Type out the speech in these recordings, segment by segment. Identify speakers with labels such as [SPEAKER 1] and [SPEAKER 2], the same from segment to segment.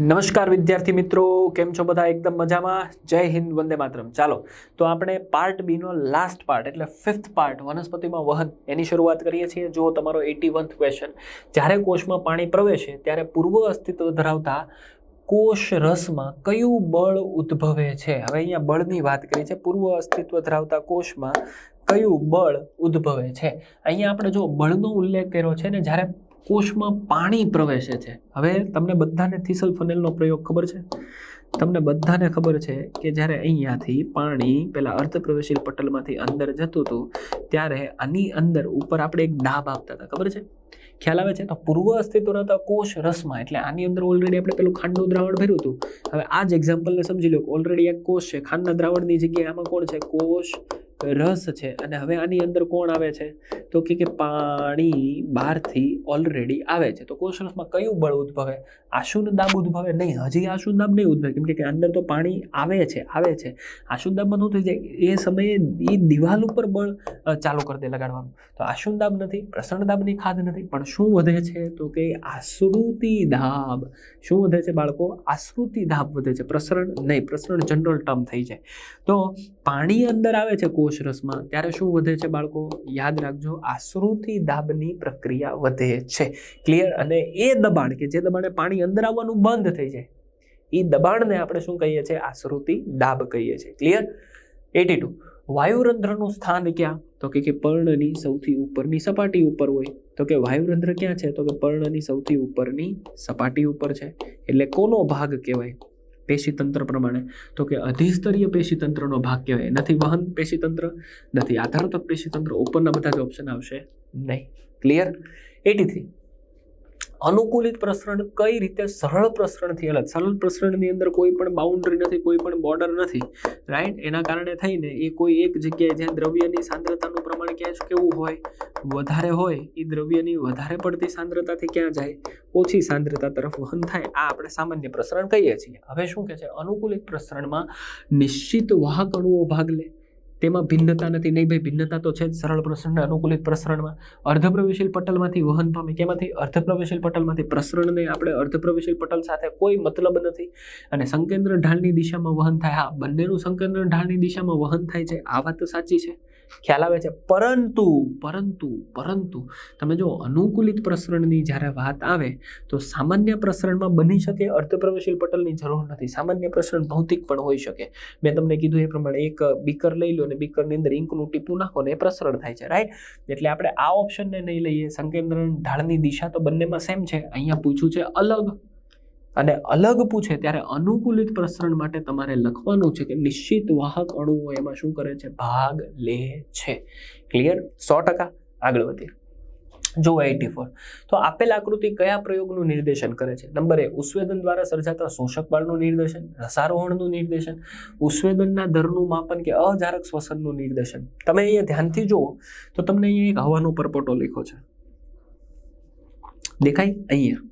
[SPEAKER 1] નમસ્કાર વિદ્યાર્થી મિત્રો, કેમ છો બધા? એકદમ મજામાં? જય હિન્દ, વંદે માતરમ. ચાલો, તો આપણે પાર્ટ બીનો લાસ્ટ પાર્ટ એટલે ફિફ્થ પાર્ટ વનસ્પતિમાં વહન, એની શરૂઆત કરીએ છીએ. જો તમારો એટી વન્થ ક્વેશ્ચન જ્યારે કોષમાં પાણી પ્રવેશે, ત્યારે પૂર્વ અસ્તિત્વ ધરાવતા કોષ રસમાં કયું બળ ઉદ્ભવે છે? હવે અહીંયા બળની વાત કરી છે. પૂર્વ અસ્તિત્વ ધરાવતા કોષમાં કયું બળ ઉદ્ભવે છે? અહીંયા આપણે જો બળનો ઉલ્લેખ કર્યો છે ને, જ્યારે કોષમાં પાણી પ્રવેશે છે. હવે તમને બધાને થીસલ ફનેલનો પ્રયોગ ખબર છે? તમને બધાને ખબર છે કે જ્યારે અહીંયાથી પાણી પેલા અર્ધપ્રવેશીલ પટલમાંથી અંદર જતું હતું, ત્યારે આની અંદર ઉપર આપણે એક ડાબ આપતા હતા. ખબર છે? ખ્યાલ આવે છે? તો પૂર્વ અસ્તિત્વ રહેતા કોષ રસમાં. એટલે આની અંદર ઓલરેડી આપણે પેલું ખાંડનું દ્રાવણ ભર્યું હતું. હવે આ જ એક્ઝામ્પલને સમજી લો ઓલરેડી એક કોષ છે. ખાંડના દ્રાવણની જગ્યાએ આમાં કોણ છે? કોષ રસ છે અને હવે આની અંદર કોણ આવે છે? તો કે કે પાણી બહારથી ઓલરેડી આવે છે. તો કોષ રસમાં કયું બળ ઉદ્ભવે? આશુન દાબ ઉદ્ભવે? નહીં, હજી આશુન દાબ નહીં ઉદ્ભવે. કેમ કે અંદર તો પાણી આવે છે આવે છે. આશુન દાબમાં શું થઈ જાય એ સમયે એ દિવાલ ઉપર બળ ચાલુ કરી દે લગાડવાનું. તો આશુન દાબ નથી, પ્રસરણ દાબની ખાધ નથી. પણ શું વધે છે? તો કે આશ્રુતિ દાબ. શું વધે છે બાળકો? આશ્રુતિ દાબ વધે છે. પ્રસરણ નહીં, પ્રસરણ જનરલ ટર્મ થઈ જાય. તો પાણી અંદર આવે છે, કોષ રસમાં. ત્યારે શું વધે છે બાળકો? યાદ રાખજો, આશ્રુતિ દાબની પ્રક્રિયા વધે છે. ક્લિયર અને એ દબાણ કે જે દબાણે પાણી અંદર આવવાનું બંધ થઈ જાય, એ દબાણને આપણે શું કહીએ છીએ? આશ્રુતિ દાબ કહીએ છીએ. Clear at two. વાયુરંધ્રનું સ્થાન ક્યાં? તો કે પર્ણની સૌથી ઉપરની સપાટી ઉપર હોય. તો કે વાયુરંધ્ર ક્યાં છે? તો કે પર્ણની સૌથી ઉપરની સપાટી ઉપર છે. એટલે કોનો ભાગ કહેવાય? પેશીતંત્ર પ્રમાણે. તો કે અધિસ્તરીય પેશીતંત્રનો ભાગ કહેવાય. નથી વહન પેશીતંત્ર નથી. આધારતક પેશીતંત્ર ઉપરના બધા જ ઓપ્શન આવશે. નહીં. ક્લિયર એટી થ્રી અનુકૂલિત પ્રસરણ કઈ રીતે સરળ પ્રસરણથી અલગ? સરળ પ્રસરણની અંદર કોઈ પણ બાઉન્ડ્રી નથી, કોઈ પણ બોર્ડર નથી રાઈટ એના કારણે થઈને એ કોઈ એક જગ્યાએ જ્યાં દ્રવ્યની સાંદ્રતાનું પ્રમાણ ક્યાં કેવું હોય, વધારે હોય એ દ્રવ્યની વધારે પડતી સાંદ્રતાથી ક્યાં જાય? ઓછી સાંદ્રતા તરફ વહન થાય. આ આપણે સામાન્ય પ્રસરણ કહીએ છીએ. હવે શું કહે છે? અનુકૂલિત પ્રસરણમાં નિશ્ચિત વાહક અણુઓ ભાગ લે. તેમાં ભિન્નતા નથી. નહીં ભાઈ, ભિન્નતા તો છે જ. સરળ પ્રસરણ અને અનુકૂલિત પ્રસરણમાં અર્ધપ્રવેશીલ પટલમાંથી વહન પામે કેમાંથી? અર્ધપ્રવેશીલ પટલમાંથી. પ્રસરણને આપણે અર્ધપ્રવેશીલ પટલ સાથે કોઈ મતલબ નથી. અને સંકેન્દ્ર ઢાળની દિશામાં વહન થાય. હા, બંનેનું સંકેન્દ્ર ઢાળની દિશામાં વહન થાય છે. આ વાત સાચી છે. ખ્યાલ આવે છે. પરંતુ પરંતુ પરંતુ, તમે જો અનુકૂલિત પ્રસરણની જ્યારે વાત આવે, તો સામાન્ય પ્રસરણમાં બની શકે અર્ધપ્રવેશીલ પટલની જરૂર નથી. સામાન્ય પ્રસરણ ભૌતિક પણ હોઈ શકે. મેં તમને કીધું એ પ્રમાણે એક બીકર લઈ લો અને બીકરની અંદર ઇંકનું ટીપું નાખો ને એ પ્રસરણ થાય છે રાઈટ એટલે આપણે આ ઓપ્શનને નહીં લઈએ. સંકેન્દ્રણ ઢાળની દિશા તો બંનેમાં સેમ છે. અહીંયા પૂછ્યું છે અલગ અને અલગ પૂછે ત્યારે અનુકૂલિત પ્રસરણ માટે તમારે લખવાનું છે કે નિશ્ચિત વાહક અણુઓ એમાં શું કરે છે? ભાગ લે છે. ક્લિયર સો ટકા? આગળ વધીએ. જો એટી ફોર. તો આપેલ આકૃતિ કયા પ્રયોગનું નિર્દેશન કરે છે? નંબર એ ઉસ્વેદન દ્વારા સર્જાતા શોષક બળનું નિર્દેશન, રસારોહણનું નિર્દેશન, ઉસ્વેદનના દરનું માપન કે અજારક શ્વસનનું નિર્દેશન. તમે અહીંયા ધ્યાનથી જુઓ તો તમને અહીંયા એક હવાનો પરપોટો લખ્યો છે. દેખાય? અહીંયા.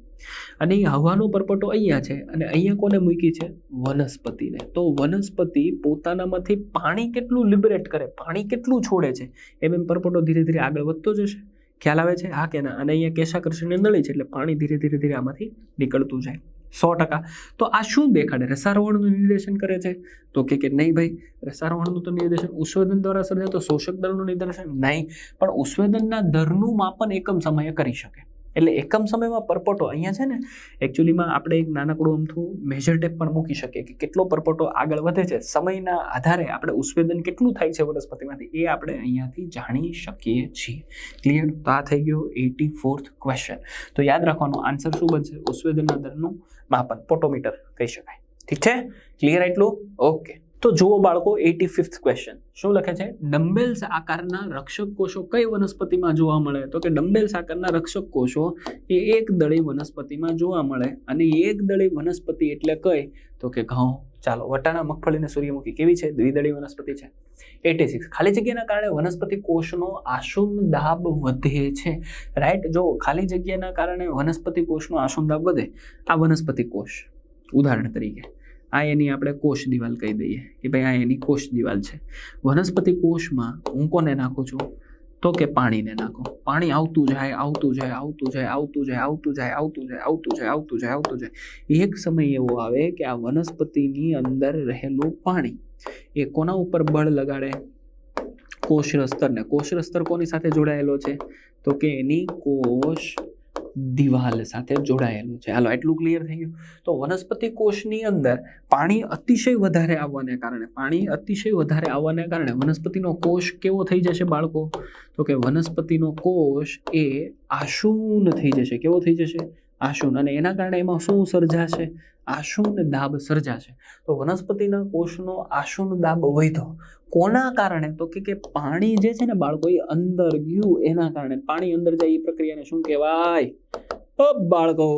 [SPEAKER 1] અને એ હવાનો પરપોટો અહીંયા છે અને અહીંયા કોને મૂકી છે? વનસ્પતિને. તો વનસ્પતિ પોતાનામાંથી પાણી કેટલું લિબરેટ કરે, પાણી કેટલું છોડે છે? એમ એમ પરપટો ધીરે ધીરે આગળ વધતો જશે. ખ્યાલ આવે છે? હા કે ના? અને અહીંયા કેશાકર્ષણની નળી છે એટલે પાણી ધીરે ધીરે ધીરે આમાંથી નીકળતું જાય. સો ટકા. તો આ શું દેખાડે? રસારોહણનું નિર્દેશન કરે છે? તો કે કે નહીં ભાઈ, રસારોહણનું તો નિર્દેશન ઉસ્વેદન દ્વારા સર્જાતો શોષક દળનું નિર્દેશન નહીં. પણ ઉસ્વેદનના દરનું માપન એકમ સમયે કરી શકે. એટલે એકમ સમયમાં પરપોટો અહીંયા છે ને એકચ્યુઅલીમાં આપણે એક નાનકડું અમથું મેજર ટેપ પણ મૂકી શકીએ કે કેટલો પરપોટો આગળ વધે છે, સમયના આધારે આપણે ઉસ્વેદન કેટલું થાય છે વનસ્પતિમાંથી એ આપણે અહીંયાથી જાણી શકીએ છીએ. ક્લિયર તો આ થઈ ગયો એટી ફોર્થ ક્વેશ્ચન તો યાદ રાખવાનો આન્સર શું બનશે? ઉસ્વેદનના દરનું માપન, પોટોમીટર કહી શકાય. ઠીક છે? ક્લિયર એટલું? ઓકે તો જુઓ બાળકો એટી ફિફ્થ ક્વેશ્ચન શું લખે છે? ડમ્બેલ્સ આકારના રક્ષક કોષો કઈ વનસ્પતિમાં જોવા મળે? તો કે ડમ્બેલ્સ આકારના રક્ષક કોષો એ એક દળી વનસ્પતિમાં જોવા મળે અને એક દળી વનસ્પતિ એટલે કઈ? તો કે ઘઉં. ચાલો, વટાણા મગફળી અને સૂર્યમુખી કેવી છે? દ્વિદળી વનસ્પતિ છે. એટી સિક્સ ખાલી જગ્યાના કારણે વનસ્પતિ કોષનો આશુમ દાબ વધે છે. રાઈટ જો ખાલી જગ્યાના કારણે વનસ્પતિ કોષનો આશુમ દાબ વધે, આ વનસ્પતિ કોષ. ઉદાહરણ તરીકે. આ એની આપણે કોષ દિવાલ કહી દઈએ કે ભાઈ આ એની કોષ દિવાલ છે. વનસ્પતિ કોષમાં હું કોને નાખું છું? તો કે પાણીને નાખો. પાણી આવતું જાય આવતું જાય આવતું જાય આવતું જાય આવતું જાય આવતું જાય આવતું જાય આવતું જાય આવતું જાય. એક સમય એવો આવે કે આ વનસ્પતિની અંદર રહેલું પાણી એ કોના ઉપર બળ લગાડે? કોષરસ્તરને કોષરસ્તર કોની સાથે જોડાયેલો છે? તો કે એની કોષ દિવાલ સાથે જોડાયેલું છે. હાલો એટલું ક્લિયર થઈ ગયું. તો વનસ્પતિ કોષની અંદર પાણી અતિશય વધારે આવવાને કારણે, પાણી અતિશય વધારે આવવાને કારણે વનસ્પતિનો કોષ કેવો થઈ જશે બાળકો? તો કે વનસ્પતિનો કોષ એ આશૂન થઈ જશે. કેવો થઈ જશે? આશુન અને એના કારણે એમાં શું સર્જાશે? આશુન દાબ સર્જાશે. તો વનસ્પતિના કોષનો આશુન દાબ વધ્યો. કોના કારણે? તો કે પાણી જે છે ને બાળકો એ અંદર ગયું એના કારણે. પાણી અંદર જાય એ પ્રક્રિયાને શું કહેવાય? બાળકો.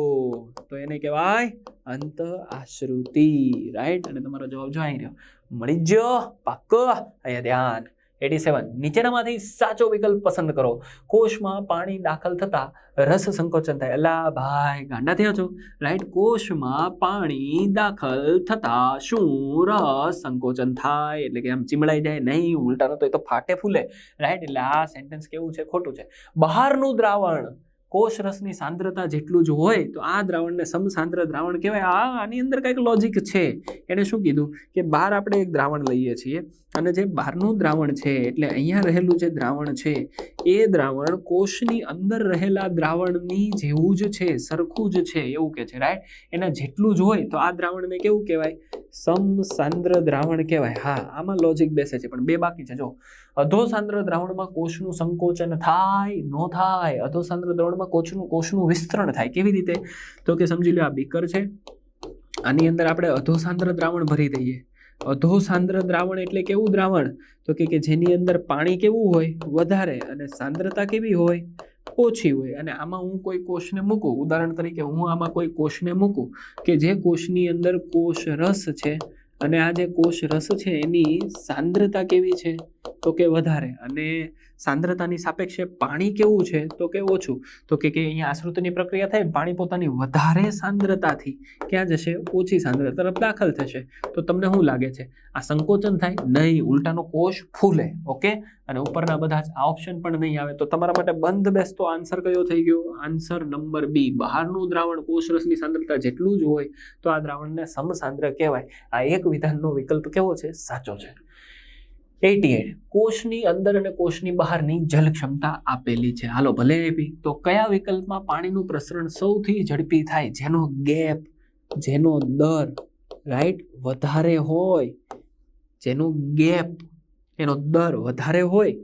[SPEAKER 1] તો એને કહેવાય અંત આશ્રુતિ રાઈટ અને તમારો જવાબ જો અહીં રહ્યો. મળી જ પાક્કો. અહીંયા ધ્યાન. Eighty seven. નીચેનામાંથી સાચો વિકલ્પ પસંદ કરો. કોષમાં પાણી દાખલ થતાં રસ સંકોચન થાય. અલા ભાઈ, ગાંડા થયા છો? રાઈટ. કોષમાં પાણી દાખલ થતાં શું રસ સંકોચન થાય? એટલે કે આમ ચીમડાઈ જાય. નહીં, ઉલટાનો તો એ તો ફાટે ફૂલે. રાઈટ. એટલે આ સેન્ટેન્સ કેવું છે? ખોટું છે. બહારનું દ્રાવણ કોષ રસની સાંદ્રતા જેટલું જ હોય તો આ દ્રાવણને સમસાંદ્ર દ્રાવણ કહેવાય. આ આની અંદર કંઈક લોજિક છે. એણે શું કીધું? કે બહાર આપણે એક દ્રાવણ લઈએ છીએ અને જે બહારનું દ્રાવણ છે, એટલે અહીંયા રહેલું જે દ્રાવણ છે, એ દ્રાવણ કોષની અંદર રહેલા દ્રાવણની જેવું જ છે, સરખું જ છે એવું કે છે રાઈટ એના જેટલું જ હોય તો આ દ્રાવણને કેવું કહેવાય? સમસાંદ્ર દ્રાવણ કહેવાય. હા, આમાં લોજિક બેસે છે, પણ બે બાકી છે. જો અધોસાંદ્ર દ્રાવણમાં કોષનું સંકોચન થાય, ન થાય અધોસાંદ્ર દ્રાવણમાં કોષનું કોષનું વિસ્તરણ થાય, કેવી રીતે? તો કે સમજી લો આ બીકર છે, આની અંદર આપણે અધોસાંદ્ર દ્રાવણ ભરી દઈએ. અધોસાંદ્ર દ્રાવણ એટલે કેવું દ્રાવણ? તો કે જેની અંદર પાણી કેવું હોય? વધારે, અને સાંદ્રતા કેવી હોય? ઓછી હોય. અને આમાં હું કોઈ કોષને મૂકું, ઉદાહરણ તરીકે હું આમાં કોઈ કોષને મૂકું કે જે કોષની અંદર કોષ રસ છે અને આ જે કોષ રસ છે એની સાંદ્રતા કેવી છે? તો કે વધારે. અને સાંદ્રતાની સાપેક્ષે પાણી કેવું છે? તો કે ઓછું. તો કે અહીંયા આશ્રુતની પ્રક્રિયા થાય પાણી પોતાની વધારે સાંદ્રતાથી ક્યાં જશે? ઓછી સાંદ્રતા તરફ દાખલ થશે. તો તમને શું લાગે છે? આ સંકોચન થાય? નહીં, ઉલટાનો કોષ ફૂલે. ઓકે? અને ઉપરના બધા જ આ ઓપ્શન પણ નહીં આવે. તો તમારા માટે બંધ બેસતો આન્સર કયો થઈ ગયો? આન્સર નંબર બી બહારનું દ્રાવણ કોષરસની સાંદ્રતા જેટલું જ હોય, તો આ દ્રાવણને સમસાંદ્ર કહેવાય. આ એક વિધાનનો વિકલ્પ કેવો છે? સાચો છે. એટી એટ કોષની અંદર અને કોષની બહારની જલ ક્ષમતા આપેલી છે. હાલો, ભલે આપી તો કયા વિકલ્પમાં પાણીનું પ્રસરણ સૌથી ઝડપી થાય? જેનો ગેપ, જેનો દર રાઈટ વધારે હોય. જેનો ગેપ, એનો દર વધારે હોય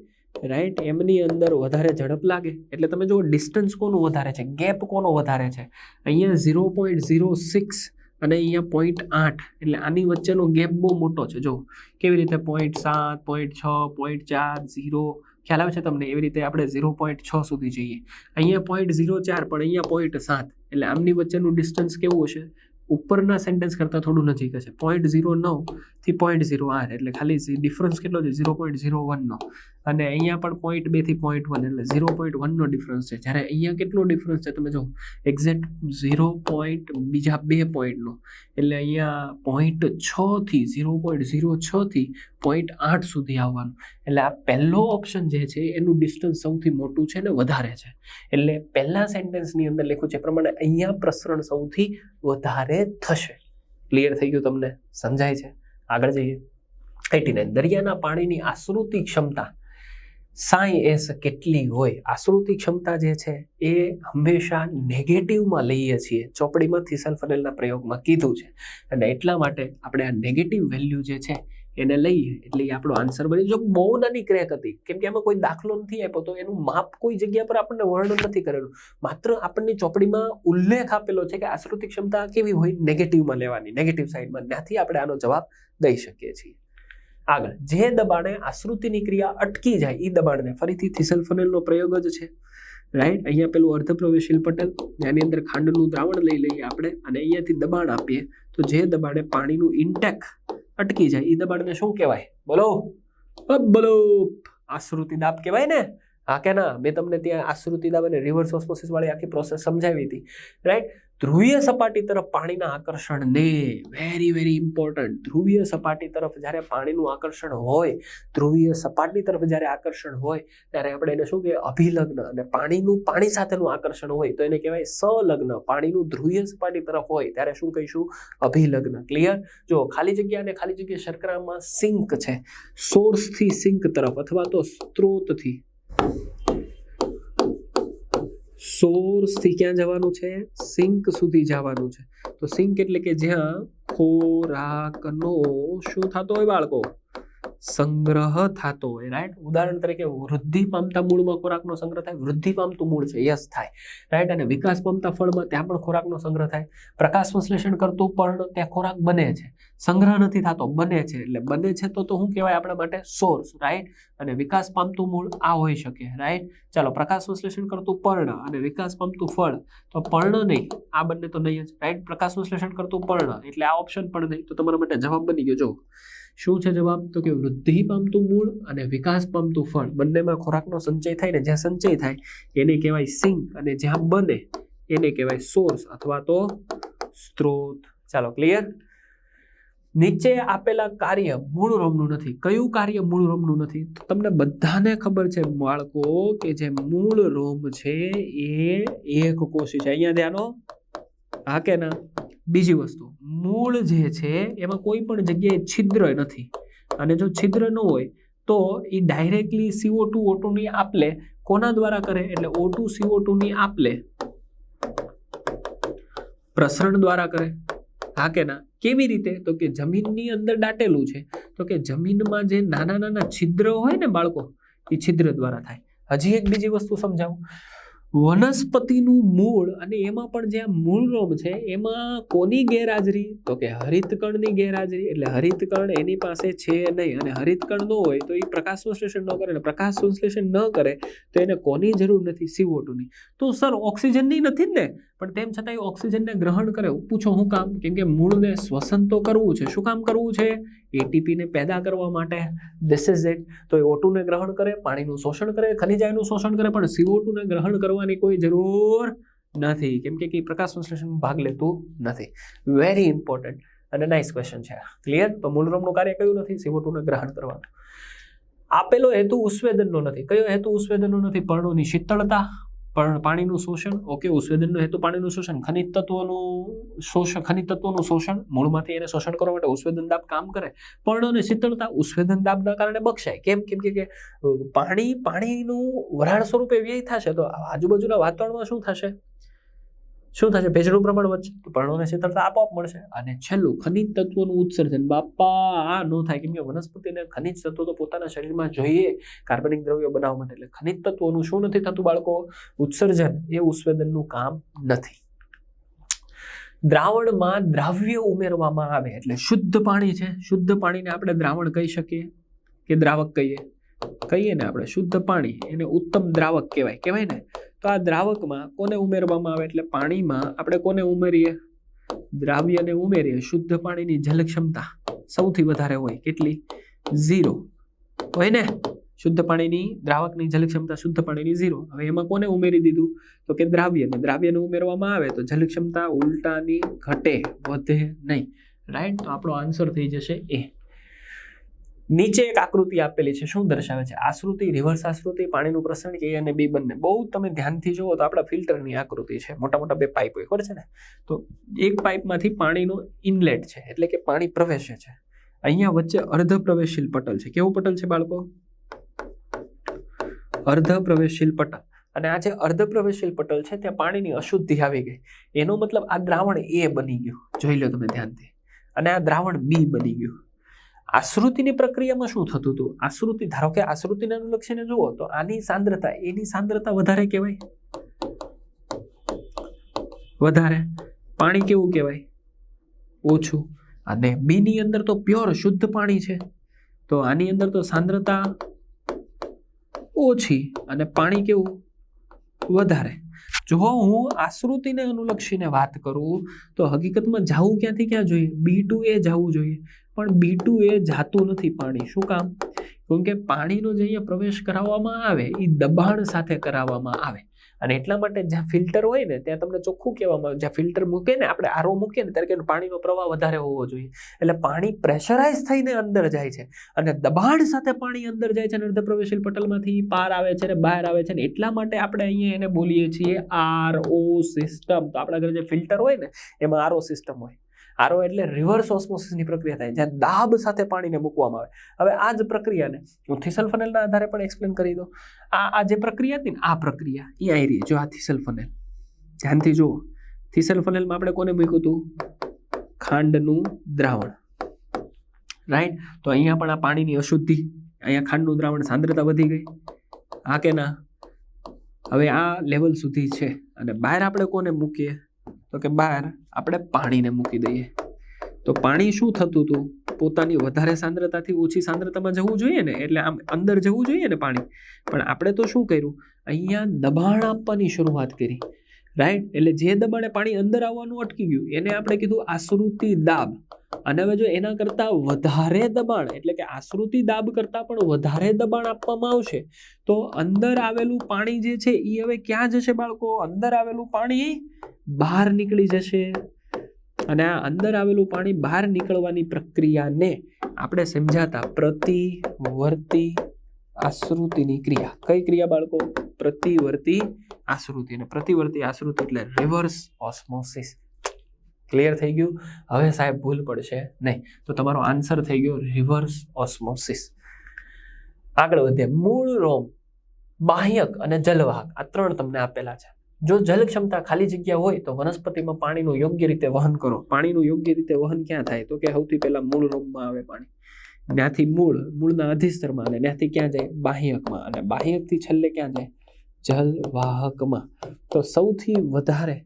[SPEAKER 1] રાઈટ એમની અંદર વધારે ઝડપ લાગે. એટલે તમે જુઓ ડિસ્ટન્સ કોનું વધારે છે? ગેપ કોનો વધારે છે? અહીંયા ઝીરો પોઈન્ટ ઝીરો સિક્સ અને અહીંયા પોઈન્ટ આઠ, એટલે આની વચ્ચેનો ગેપ બહુ મોટો છે. જો, કેવી રીતે પોઈન્ટ સાત પોઈન્ટ છ પોઈન્ટ ચાર ઝીરો ખ્યાલ આવે છે તમને? એવી રીતે આપણે ઝીરો પોઈન્ટ છ સુધી જઈએ. અહીંયા પોઈન્ટ ઝીરો ચાર, પણ અહીંયા પોઈન્ટ સાત. એટલે આમની વચ્ચેનું ડિસ્ટન્સ કેવું હશે? ઉપરના સેન્ટેન્સ કરતાં થોડું નજીક હશે. પોઈન્ટ ઝીરો નવથી પોઈન્ટ ઝીરો આઠ એટલે ખાલી ડિફરન્સ કેટલો છે? ઝીરો પોઈન્ટ ઝીરો વનનો અને અહીંયા પણ પોઈન્ટ બેથી પોઈન્ટ વન એટલે ઝીરો પોઈન્ટ વનનો ડિફરન્સ છે. જ્યારે અહીંયા કેટલો ડિફરન્સ છે? તમે જો એક્ઝેક્ટ ઝીરો પોઈન્ટ બીજા બે પોઈન્ટનો એટલે અહીંયા પોઈન્ટ છથી ઝીરો પોઈન્ટ ઝીરો છથી પોઈન્ટ આઠ સુધી આવવાનું. એટલે આ પહેલો ઓપ્શન જે છે, એનું ડિસ્ટન્સ સૌથી મોટું છે ને વધારે છે. એટલે પહેલા સેન્ટેન્સની અંદર લખ્યું છે પ્રમાણે અહીંયા પ્રસરણ સૌથી વધારે થશે. ક્લિયર થઈ ગયું તમને? સમજાય છે? આગળ જઈએ. એટી નાઇન દરિયાના પાણીની આશ્રુતિ ક્ષમતા સાઈ એસ કેટલી હોય? આશ્રુતિ ક્ષમતા જે છે, એ હંમેશા નેગેટિવમાં લઈએ છીએ. ચોપડીમાં થીસલ ફનેલના પ્રયોગમાં કીધું છે. અને એટલા માટે આપણે આ નેગેટિવ વેલ્યુ જે છે એને લઈએ. એટલે એ આપણો આન્સર બની. જો બહુ નાની ક્રેક હતી, કેમ કે એમાં કોઈ દાખલો નથી આપ્યો, તો એનું માપ કોઈ જગ્યા પર આપણને વર્ણન નથી કરેલું. માત્ર આપણને ચોપડીમાં ઉલ્લેખ આપેલો છે કે આશ્રુતિ ક્ષમતા કેવી હોય નેગેટિવમાં લેવાની નેગેટિવ સાઈડમાં ત્યાંથી આપણે આનો જવાબ દઈ શકીએ છીએ. આગળ, જે દબાણે આશ્રુતિની ક્રિયા અટકી જાય એ દબાણને ફરીથી થીસલ ફનેલનો પ્રયોગ જ છે. રાઈટ અહીંયા પેલું અર્ધપ્રવેશીલ પટલ, એની અંદર ખાંડનું દ્રાવણ લઈ લઈએ આપણે, અને અહીંયાથી દબાણ આપીએ, તો જે દબાણે પાણીનું ઇન્ટેક અટકી જાય. એ દબાણને શું કહેવાય? બોલો. બોલો. આશ્રુતિ દાબ કહેવાય ને? હા કે ના? મેં તમને ત્યાં આશ્રુતિ દાબ અને રિવર્સ ઓસ્મોસિસવાળી આખી પ્રોસેસ સમજાવી હતી. રાઈટ ધ્રુવીય સપાટી તરફ પાણીના આકર્ષણને વેરી વેરી ઇમ્પોર્ટન્ટ ધ્રુવીય સપાટી તરફ જ્યારે પાણીનું આકર્ષણ હોય, ધ્રુવીય સપાટી તરફ જ્યારે આકર્ષણ હોય, ત્યારે આપણે એને શું કહેવાય અભિલગ્ન. અને પાણીનું, પાણી સાથેનું આકર્ષણ હોય તો એને કહેવાય સલગ્ન. પાણીનું ધ્રુવીય સપાટી તરફ હોય ત્યારે શું કહીશું? અભિલગ્ન. ક્લિયર જો ખાલી જગ્યા અને ખાલી જગ્યા શર્કરામાં સિંક છે સોર્સથી સિંક તરફ અથવા તો સ્ત્રોતથી. સોર્સથી ક્યાં જવાનું છે? સિંક સુધી જવાનું છે. તો સિંક એટલે કે જ્યાં ખોરાકનો શું થતો હોય બાળકો? સંગ્રહ થતો હોય રાઈટ ઉદાહરણ તરીકે વૃદ્ધિ પામતા મૂળમાં ખોરાકનો સંગ્રહ થાય, વૃદ્ધિ પામતું મૂળ છે યસ થાય રાઈટ અને વિકાસ પામતા ફળમાં ત્યાં પણ ખોરાકનો સંગ્રહ થાય. પ્રકાશ સંશ્લેષણ કરતું પણ ત્યાં ખોરાક બને છે. સંગ્રહ નથી થતો, બને છે, એટલે બને છે તો તો શું કહેવાય આપણા માટે? સોર્સ રાઈટ અને વિકાસ પામતું મૂળ આ હોઈ શકે રાઈટ ચાલો, પ્રકાશ સંશ્લેષણ કરતું પર્ણ અને વિકાસ પામતું ફળ, તો પર્ણ નહીં, આ બંને તો નહીં જ રાઈટ પ્રકાશ સંશ્લેષણ કરતું પર્ણ, એટલે આ ઓપ્શન પણ નહીં, તો તમારા માટે જવાબ બની ગયો જો શું છે જવાબ? તો કે વૃદ્ધિ પામતું મૂળ અને વિકાસ પામતું ફળ. બંનેમાં ખોરાકનો સંચય થાય ને જ્યાં સંચય થાય, એને કહેવાય સિંક. અને જ્યાં બને, એને કહેવાય સોર્સ અથવા તો સ્ત્રોત. ચાલો, ક્લિયર? નીચે આપેલા કાર્ય મૂળ રોમનું નથી. કયું કાર્ય મૂળ રોમનું નથી? તમને બધાને ખબર છે, બાળકો, કે જે મૂળ રોમ છે, એ એક કોષી છે. અહીંયા ધ્યાનો. હા કે ના? બીજી વસ્તુ, મૂળ જે છે એમાં કોઈ પણ જગ્યાએ છિદ્ર નથી. અને જો છિદ્ર ન હોય, તો એ ડાયરેક્ટલી સીઓ ટુ ઓટુની આપલે કોના દ્વારા કરે? એટલે ઓ ટુ સીઓ ટુની આપલે પ્રસરણ દ્વારા કરે. હા કે ના? કેવી રીતે? તો કે જમીનની અંદર દાટેલું છે. તો કે જમીનમાં જે નાના નાના છિદ્ર હોય ને બાળકો, એ છિદ્ર દ્વારા થાય. હજી એક બીજી વસ્તુ સમજાવું. વનસ્પતિનું મૂળ અને એમાં પણ જે મૂળરોમ મૂળ છે, એમાં કોની ગેરહાજરી? તો કે હરિતકણની ગેરહાજરી, એટલે હરિતકણ એની પાસે છે નહીં અને હરિતકણ ન હોય તો એ પ્રકાશ સંશ્લેષણ ન કરે અને પ્રકાશ સંશ્લેષણ ન કરે તો એને કોની જરૂર નથી? સીઓ ટુની તો સર, ઓક્સિજનની નથી જ ને? પણ તેમ છતાં એ ઓક્સિજનને ગ્રહણ કરે. પૂછો હું કામ? કેમ કે મૂળને શ્વસન તો કરવું છે. શું કામ કરવું છે? એટીપીને પેદા કરવા માટે. ધીસ ઇઝ ઇટ તો એ ઓટુને ગ્રહણ કરે, પાણીનું શોષણ કરે ખનિજાયનું શોષણ કરે, પણ સીઓ ટુને ગ્રહણ કરવાની કોઈ જરૂર નથી. કેમ કે એ પ્રકાશ સંશ્લેષણમાં ભાગ લેતું નથી. વેરી ઇમ્પોર્ટન્ટ અને નાઇસ ક્વેશ્ચન છે. ક્લિયર તો મૂળરોમનું કાર્ય કયું નથી? સીઓ ટુને ગ્રહણ કરવાનું. આપેલો હેતુ ઉસ્વેદનનો નથી. કયો હેતુ ઉસ્વેદનનો નથી? પર્ણોની શીતળતા પણ પાણીનું શોષણ, ઓકે, ઉસ્વેદનનો હેતુ પાણીનું શોષણ, ખનિજ તત્વોનું શોષણ, ખનિજ તત્વોનું શોષણ, મૂળમાંથી એને શોષણ કરવા માટે ઉસ્વેદન દાબ કામ કરે. પર્ણોને શીતળતા ઉસ્વેદન દાબના કારણે બક્ષાય કેમ? કેમ કે પાણી, પાણીનું વરાળ સ્વરૂપે વ્યય થશે તો આજુબાજુના વાતાવરણમાં શું થશે? શું થશે? ભેજનું પ્રમાણ વધશે? તો પર્ણોને શીતળતા આપોઆપ મળશે. અને છેલ્લું, ખનિજ તત્વોનું ઉત્સર્જન. બાપા આ ન થાય કેમ કે વનસ્પતિને ખનિજ તત્વો તો પોતાના શરીરમાં જોઈએ કાર્બનિક દ્રવ્યો બનાવવા માટે. એટલે ખનિજ તત્વોનું શું નથી થતું બાળકો? ઉત્સર્જન એ ઉત્સર્જનનું કામ નથી. દ્રાવણમાં દ્રાવ્ય ઉમેરવામાં આવે. એટલે શુદ્ધ પાણી છે. શુદ્ધ પાણીને આપણે દ્રાવણ કહી શકીએ કે દ્રાવક કહીએ? કહીએ ને આપણે. શુદ્ધ પાણી એને ઉત્તમ દ્રાવક કહેવાય. કહેવાય ને? તો આ દ્રાવકમાં કોને ઉમેરવામાં આવે? એટલે પાણીમાં આપણે કોને ઉમેરીએ? દ્રાવ્યને ઉમેરીએ શુદ્ધ પાણીની જલ ક્ષમતા સૌથી વધારે હોય કેટલી? ઝીરો. હોય ને શુદ્ધ પાણીની, દ્રાવકની જલ ક્ષમતા શુદ્ધ પાણીની ઝીરો. હવે એમાં કોને ઉમેરી દીધું? તો કે દ્રાવ્યને. દ્રાવ્યને ઉમેરવામાં આવે તો જલ ક્ષમતા ઉલટાની ઘટે, વધે નહીં. રાઈટ તો આપણો આન્સર થઈ જશે એ. નીચે એક આકૃતિ આપેલી છે, શું દર્શાવે છે? આશ્રુતિ, રિવર્સ આશ્રુતિ, પાણીનું પ્રસરણ, એ અને બી બંને. બહુ તમે ધ્યાનથી જુઓ તો આપણા ફિલ્ટરની આકૃતિ છે. મોટા મોટા બે પાઇપ હોય, ખબર છે ને? તો એક પાઇપમાંથી પાણીનો ઇનલેટ છે, એટલે કે પાણી પ્રવેશે છે. અહીંયા વચ્ચે અર્ધ પ્રવેશશીલ પટલ છે. કેવું પટલ છે બાળકો? અર્ધ પ્રવેશશીલ પટલ. અને આ જે અર્ધ પ્રવેશશીલ પટલ છે, ત્યાં પાણીની અશુદ્ધિ આવી ગઈ. એનો મતલબ આ દ્રાવણ એ બની ગયું. જોઈ લો તમે ધ્યાનથી. અને આ દ્રાવણ બી બની ગયું. આશ્રુતિની પ્રક્રિયામાં શું થતું હતું? આશ્રુતિ, ધારો કે આશ્રુતિને અનુલક્ષીને જુઓ, તો આની સાંદ્રતા, એની સાંદ્રતા વધારે કહેવાય? વધારે. પાણી કેવું કહેવાય? ઓછું. અને બીની અંદર તો પ્યોર શુદ્ધ પાણી છે. તો આની અંદર તો સાંદ્રતા ઓછી અને પાણી કેવું? વધારે. જો હું આશ્રુતિને અનુલક્ષીને વાત કરું, તો હકીકતમાં જવું ક્યાંથી ક્યાં જોઈએ? બી ટુ એ જવું જોઈએ. પણ બી ટુ એ જાતું નથી પાણી. શું કામ? કેમ કે પાણીનો જે અહીંયા પ્રવેશ કરાવવામાં આવે એ દબાણ સાથે કરાવવામાં આવે. અને એટલા માટે જ્યાં ફિલ્ટર હોય ને, ત્યાં તમને ચોખ્ખું કહેવામાં આવે. જ્યાં ફિલ્ટર મૂકે ને, આપણે આરો મૂકીએ ને, ત્યારે પાણીનો પ્રવાહ વધારે હોવો જોઈએ. એટલે પાણી પ્રેશરાઇઝ થઈને અંદર જાય છે અને દબાણ સાથે પાણી અંદર જાય છે અને અર્ધપ્રવેશીલ પટલમાંથી પાર આવે છે ને, બહાર આવે છે ને, એટલા માટે આપણે અહીંયા એને બોલીએ છીએ આરઓ સિસ્ટમ. તો આપણા ઘરે જે ફિલ્ટર હોય ને, એમાં આરઓ સિસ્ટમ હોય. આરઓ એટલે રિવર્સ ઓસ્મોસિસની પ્રક્રિયા થાય, જ્યાં દાબ સાથે પાણીને મૂકવામાં આવે. હવે આ જ પ્રક્રિયાને હું થિસલ ફનેલના આધારે પણ એક્સપ્લેન કરી દઉં. આ આ જે પ્રક્રિયા હતી ને, આ પ્રક્રિયા એ આવી રહી જો આ થિસલ ફનેલ ધ્યાનથી જુઓ. થિસલ ફનેલમાં આપણે કોને મૂક્યું હતું? ખાંડનું દ્રાવણ. રાઈટ તો અહીંયા પણ આ પાણીની અશુદ્ધિ, અહીંયા ખાંડનું દ્રાવણ સાંદ્રતા વધી ગઈ. હા કે ના હવે આ લેવલ સુધી છે. અને બહાર આપણે કોને મૂકીએ? તો કે બહાર આપણે પાણીને મૂકી દઈએ. તો પાણી શું થતું હતું? પોતાની વધારે સાંદ્રતાથી ઓછી સાંદ્રતામાં જવું જોઈએ ને? એટલે આમ અંદર જવું જોઈએ ને પાણી? પણ આપણે તો શું કર્યું? અહીંયા દબાણ આપવાની શરૂઆત કરી. રાઈટ એટલે જે દબાણે પાણી અંદર આવવાનું અટકી ગયું, એને આપણે કીધું આશ્રુતિ દાબ. અને હવે જો એના કરતાં વધારે દબાણ, એટલે કે આશ્રુતિ દાબ કરતાં પણ વધારે દબાણ આપવામાં આવશે, તો અંદર આવેલું પાણી જે છે એ હવે ક્યાં જશે બાળકો? અંદર આવેલું પાણી બહાર નીકળી જશે. અને આ અંદર આવેલું પાણી બહાર નીકળવાની પ્રક્રિયાને આપણે સમજાતા પ્રતિવર્તી આશ્રુતિની ક્રિયા. કઈ ક્રિયા બાળકો? પ્રતિવર્તી આશ્રુતિ. અને પ્રતિવર્તી આશ્રુતિ એટલે રિવર્સ ઓસ્મોસિસ ક્લિયર થઈ ગયું? હવે સાહેબ ભૂલ પડશે નહીં. તો તમારો આન્સર થઈ ગયો રિવર્સ ઓસ્મોસિસ આગળ વધીએ. મૂળ રોમ, બાહ્યક અને જલવાહક. આ ત્રણ તમને આપેલા છે. જો જલ ક્ષમતા ખાલી જગ્યા હોય તો વનસ્પતિમાં પાણીનું યોગ્ય રીતે વહન કરો. પાણીનું યોગ્ય રીતે વહન ક્યાં થાય? તો કે સૌથી પહેલા મૂળ રોગમાં આવે પાણી. ત્યાંથી મૂળ, મૂળના અધિસ્તરમાં અને ત્યાંથી ક્યાં જાય? બાહ્યકમાં. અને બાહ્યકથી છેલ્લે ક્યાં જાય? જલવાહકમાં તો સૌથી વધારે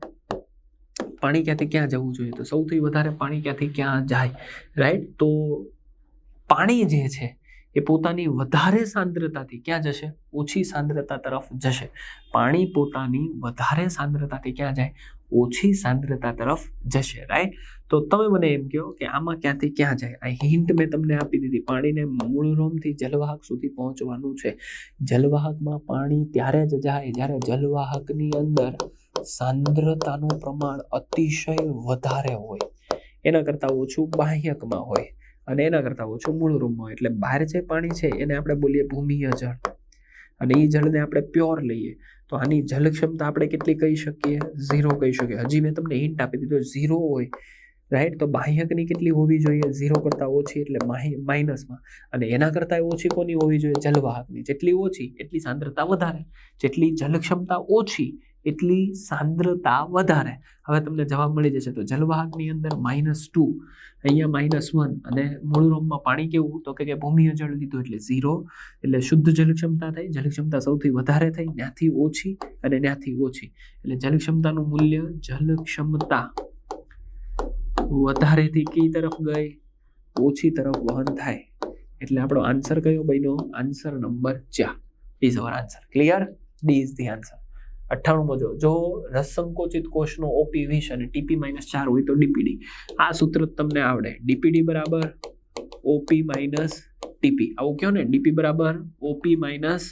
[SPEAKER 1] પાણી ક્યાંથી ક્યાં જવું જોઈએ? તો સૌથી વધારે પાણી ક્યાંથી ક્યાં જાય? રાઈટ તો પાણી જે છે એ પોતાની વધારે સાંદ્રતાથી ક્યાં જશે? ઓછી સાંદ્રતા તરફ જશે. પાણી પોતાની વધારે સાંદ્રતાથી ક્યાં જાય? ઓછી સાંદ્રતા તરફ જશે રાઈટ તો તમે મને એમ કહો કે આમાં ક્યાંથી ક્યાં જાય? આ હિન્ટ મેં તમને આપી દીધી. પાણીને મૂળ રોમથી જલવાહક સુધી પહોંચવાનું છે. જલવાહકમાં પાણી ત્યારે જ જાય જ્યારે જલવાહકની અંદર સાંદ્રતાનું પ્રમાણ અતિશય વધારે હોય. એના કરતાં ઓછું બાહ્યકમાં હોય. અને એના કરતાં ઓછું મૂળ રૂમમાં. એટલે બહાર જે પાણી છે, એને આપણે બોલીએ ભૂમિય જળ. અને એ જળને આપણે પ્યોર લઈએ. તો આની જલ ક્ષમતા આપણે કેટલી કહી શકીએ? ઝીરો કહી શકીએ. હજી મેં તમને હિન્ટ આપી દીધો, ઝીરો હોય રાઈટ તો બાહ્યકની કેટલી હોવી જોઈએ? ઝીરો કરતાં ઓછી એટલે માઇનસમાં. અને એના કરતાં ઓછી કોની હોવી જોઈએ? જલવાહકની. જેટલી ઓછી, એટલી સાંદ્રતા વધારે. જેટલી જલ ક્ષમતા ઓછી એટલી સાંદ્રતા વધારે. હવે તમને જવાબ મળી જશે તો જલવાહકની અંદર માઇનસ ટુ અહીંયા માઇનસ વન અને મૂળ રૂમમાં પાણી કેવું? તો કે ભૂમિય જળ લીધું એટલે ઝીરો એટલે શુદ્ધ જલક્ષમતા થઈ. જલક્ષમતા સૌથી વધારે થઈ, ત્યાંથી ઓછી અને ત્યાંથી ઓછી. એટલે જલક્ષમતાનું મૂલ્ય જલક્ષમતા. વધારેથી કઈ તરફ ગઈ, ઓછી તરફ વહન થાય. એટલે આપણો આન્સર કયો બન્યો? આન્સર નંબર ચાર. Is our answer clear D is the answer અઠ્ઠાણું જો જો રસસંકોચિત કોષનો ઓપી વીસ અને ટીપી માઇનસ ચાર હોય તો ડીપીડી આ સૂત્ર તમને આવડે. ડીપીડી બરાબર ઓપી માઇનસ ટીપી આવું કહો ને? ડીપી બરાબર ઓપી માઇનસ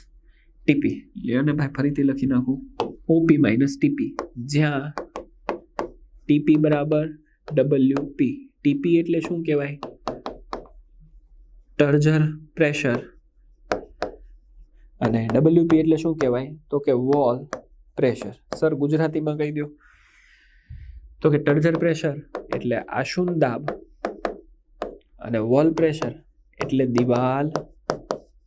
[SPEAKER 1] ટીપી લે ને ભાઈ, ફરીથી લખી નાખું. ઓપી માઇનસ ટીપી જ્યાં ટીપી બરાબર ડબલ્યુ પી ટીપી એટલે શું કહેવાય? Turgor pressure. અને ડબલ્યુપી એટલે શું કહેવાય? તો કે વોલ પ્રેશર સર ગુજરાતીમાં કહી દો તો કે ટર્જર પ્રેશર એટલે આશુન દાબ અને વોલ પ્રેશર એટલે દિવાલ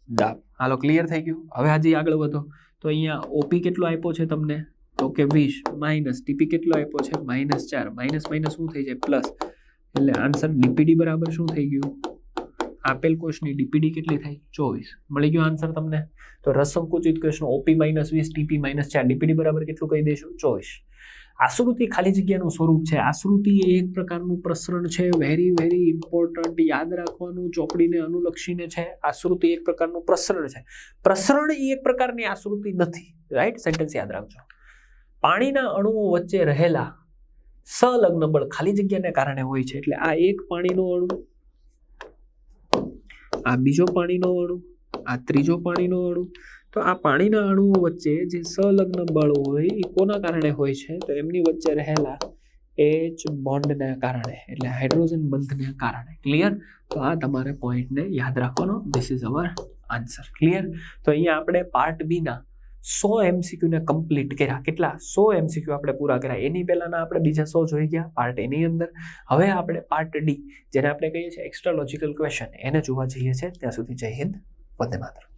[SPEAKER 1] દાબ. હાલો ક્લિયર થઈ ગયું? હવે હજી આગળ વધો. તો અહીંયા ઓપી કેટલો આપ્યો છે તમને? તો કે વીસ, માઇનસ ટીપી કેટલો આપ્યો છે? માઇનસ ચાર, માઇનસ માઇનસ શું થઈ જાય? પ્લસ. એટલે આન્સર ડીપીડી બરાબર શું થઈ ગયું? આપેલ કોષની ડીપીડી કેટલી થાય? ચોવીસ. મળી ગયો આન્સર તમને? તો રસંકુચિત કોષનો ઓપી માઇનસ વીસ ટીપી માઇનસ ચાર. ડીપીડી બરાબર કેટલું કહી દઈશું ચોવીસ. આશ્રુતિ ખાલી જગ્યાનું સ્વરૂપ છે. આશ્રુતિ એ એક પ્રકારનું પ્રસરણ છે. વેરી વેરી ઇમ્પોર્ટન્ટ યાદ રાખવાનું, ચોપડીને અનુલક્ષીને છે. આશ્રુતિ એક પ્રકારનું પ્રસરણ છે. પ્રસરણ એ એક પ્રકારની આશ્રુતિ નથી. રાઈટ સેન્ટેન્સ યાદ રાખજો. પાણીના અણુઓ વચ્ચે રહેલા સલગ્ન બળ ખાલી જગ્યાને કારણે હોય છે. એટલે આ એક પાણીનો અણુ આ બીજો પાણીનો અણુ, આ ત્રીજો પાણીનો અણુ, તો આ પાણીના અણુઓ વચ્ચે જે સંલગ્ન બળ હોય એ કોના કારણે હોય છે? તો એમની વચ્ચે રહેલા એચ બોન્ડના કારણે, એટલે હાઇડ્રોજન બંધને કારણે. ક્લિયર તો આ તમારે પોઈન્ટને યાદ રાખવાનો. This is our answer clear તો અહીંયા આપણે પાર્ટ બીના સો એમસીક્યુને કમ્પ્લીટ કર્યા. કેટલા? સો એમસીક્યુ આપણે પૂરા કર્યા. એની પહેલાંના આપણે બીજા સો જોઈ ગયા પાર્ટ એની અંદર. હવે આપણે પાર્ટ ડી જેને આપણે કહીએ છીએ એક્સ્ટ્રા લોજિકલ ક્વેશ્ચન એને જોવા જઈએ છીએ. ત્યાં સુધી જય હિન્દ. વંદે માતરમ.